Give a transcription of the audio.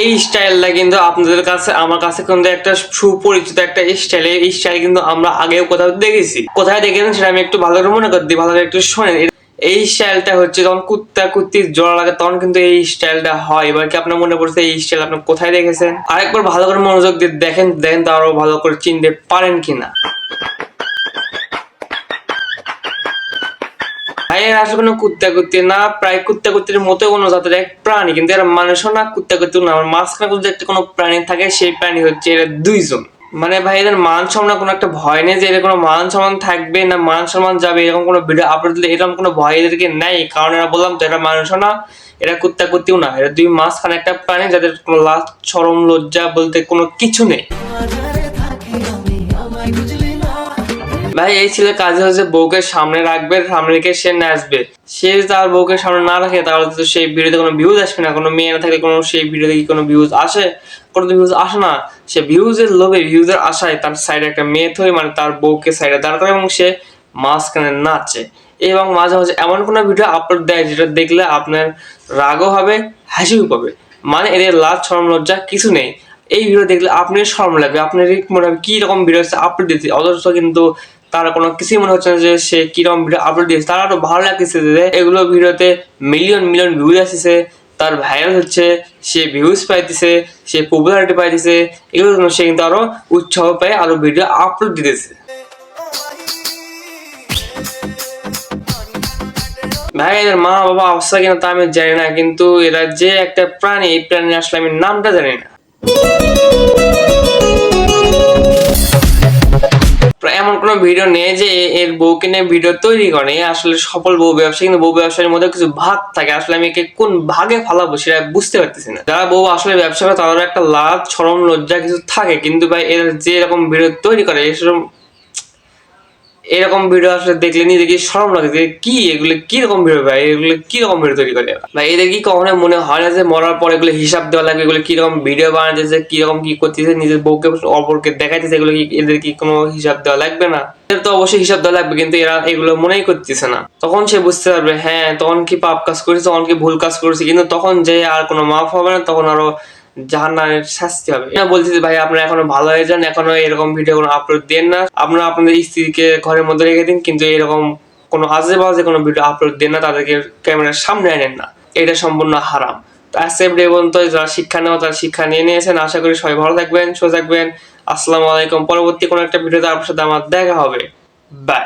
এই স্টাইলটা কিন্তু আপনাদের কাছে, আমার কাছে কিন্তু একটা সুপরিচিত একটা স্টাইল। এই স্টাইল কিন্তু আমরা আগেও কোথাও দেখেছি। কোথায় দেখেছেন সেটা আমি একটু ভালো করে মনে করে দিই, ভালো করে একটু শোনেন। এই স্টাইলটা হচ্ছে যখন কুত্তা কুত্তির জোড়া লাগে, তখন কিন্তু এই স্টাইলটা হয়। এবার কি আপনার মনে পড়ছে এই স্টাইল আপনি কোথায় দেখেছেন? আরেকবার ভালো করে মনোযোগ দিয়ে দেখেন দেখেন তো আরও ভালো করে চিনতে পারেন কিনা। এরা আসলে কোনো কুত্তা কুত্তি না, প্রায় কুত্তা কুত্তির মতো কোনো জাতের এক প্রাণী, কিন্তু এরা মানুষও না কুত্তা কুত্তি না। আমার মাঝখানে যদি একটা কোনো প্রাণী থাকে, সেই প্রাণী হচ্ছে এরা দুইজন। মানে ভাই, এদের মান সম্মান কোনো একটা ভয় নেই যে এদের কোনো মান সম্মান থাকবে না, মান সম্মান যাবে, এরকম কোনো ভিডিও আপলোড দিলে এরকম কোনো ভয় এদেরকে নেই। কারণ এরা বললাম তো, এরা মানুষও না, এরা কুত্তা কুত্তিও না। এরা দুই মাঝখানে একটা প্রাণী, যাদের কোনো লাজ সরম লজ্জা বলতে কোনো কিছু নেই। ভাই, এই ছেলে কাজে হচ্ছে বউকে সামনে রাখবে, সামনে রেখে সে নাচবে। সে তার বউকে সামনে না রাখে, তাহলে তো সেই ভিডিওতে কোনো ভিউজ আসবে না। কোনো মেয়ে না থাকলে কোনো সেই ভিডিওতে কি কোনো ভিউজ আসে? কোনো তো ভিউজ আসে না। সে ভিউজের লোভে ভিউজের আশায় তার সাইডে একটা মেয়ে থয়ে মানে তার বউকে সাইডে দাঁড় করে এবং সে মাঝখানে নাচে। এবং মাঝে মাঝে এমন কোনো ভিডিও আপলোড দেয় যেটা দেখলে আপনার রাগও হবে, হাসিও পাবে। মানে এদের লাজ, শরম, লজ্জা কিছু নেই। এই ভিডিও দেখলে আপনি শরম লাগবে আপনার মনে হবে কি রকম ভিডিও আপলোড দিতে অথচ কিন্তু তার কোনো কিছুই মনে হচ্ছে না যে সে কীরকম ভিডিও আপলোড দিয়েছে। তার আরও ভালো লাগতেছে যে এগুলো ভিডিওতে মিলিয়ন মিলিয়ন ভিউজ আসতেছে। তার ভাইরাল হচ্ছে, সে ভিউজ পাইতেছে, সে পপুলারিটি পাইতেছে। এগুলোর জন্য সে কিন্তু আরও উৎসাহ পায়, আরও ভিডিও আপলোড দিতেছে। ভাই এদের মা বাবা অবস্থা কিনা তা আমি জানি না, কিন্তু এরা যে একটা প্রাণী, এই প্রাণী আসলে আমি নামটা জানি না। এমন কোনো ভিডিও নেই যে এর বউকে নিয়ে ভিডিও তৈরি করে। আসলে সফল বউ ব্যবসায়ী, কিন্তু বউ ব্যবসার মধ্যে কিছু ভাগ থাকে। আসলে আমি একে কোন ভাগে ফালাবো সেটা বুঝতে পারতেছি না। যারা বউ আসলে ব্যবসা করে তাদের একটা লাভ ছরম লজ্জা কিছু থাকে। কিন্তু ভাই, এর যে এরকম ভিডিও তৈরি করে এসব এরকম ভিডিও আসলে দেখলে নিজে কি শরম লাগে যে কি এগুলো কি রকম ভিডিও ভাই? এগুলো কি রকম ভিডিও তৈরি করে? ভাই, এদের কি কখনো মনে হয় না যে মরার পর এগুলো হিসাব দেওয়া লাগবে, এগুলো রকম ভিডিও বানাতেছে কি রকম কি করতেছে, নিজের বউকে অপরকে দেখাইতেছে, এগুলো কি এদের কি কোনো হিসাব দেওয়া লাগবে না? এদের তো অবশ্যই হিসাব দেওয়া লাগবে, কিন্তু এরা এগুলো মনেই করতেছে না। তখন সে বুঝতে পারবে হ্যাঁ তখন কি পাপ কাজ করেছে, তখন কি ভুল কাজ করেছে, কিন্তু তখন যে আর কোনো মাফ হবে না, তখন আরও জাহান্নামের শাস্তি হবে। না বলছি যে ভাই, আপনারা এখনও ভালো হয়ে যান, এখনও এরকম ভিডিও কোনো আপলোড দেন না। আপনারা আপনাদের স্ত্রীকে ঘরের মধ্যে রেখে দিন, কিন্তু এরকম কোনো আজে বাজে কোনো ভিডিও আপলোড দেন না, তাদেরকে ক্যামেরার সামনে আনেন না। এটা সম্পূর্ণ হারাম। তো আজকে ভিডিও পর্যন্ত যারা শিক্ষা নেওয়া, তারা শিক্ষা নিয়ে নিয়েছেন। আশা করি সবাই ভালো থাকবেন, সুস্থ থাকবেন। আসসালামু আলাইকুম। পরবর্তী কোনো একটা ভিডিওতে আপনার সাথে আমার দেখা হবে। বাই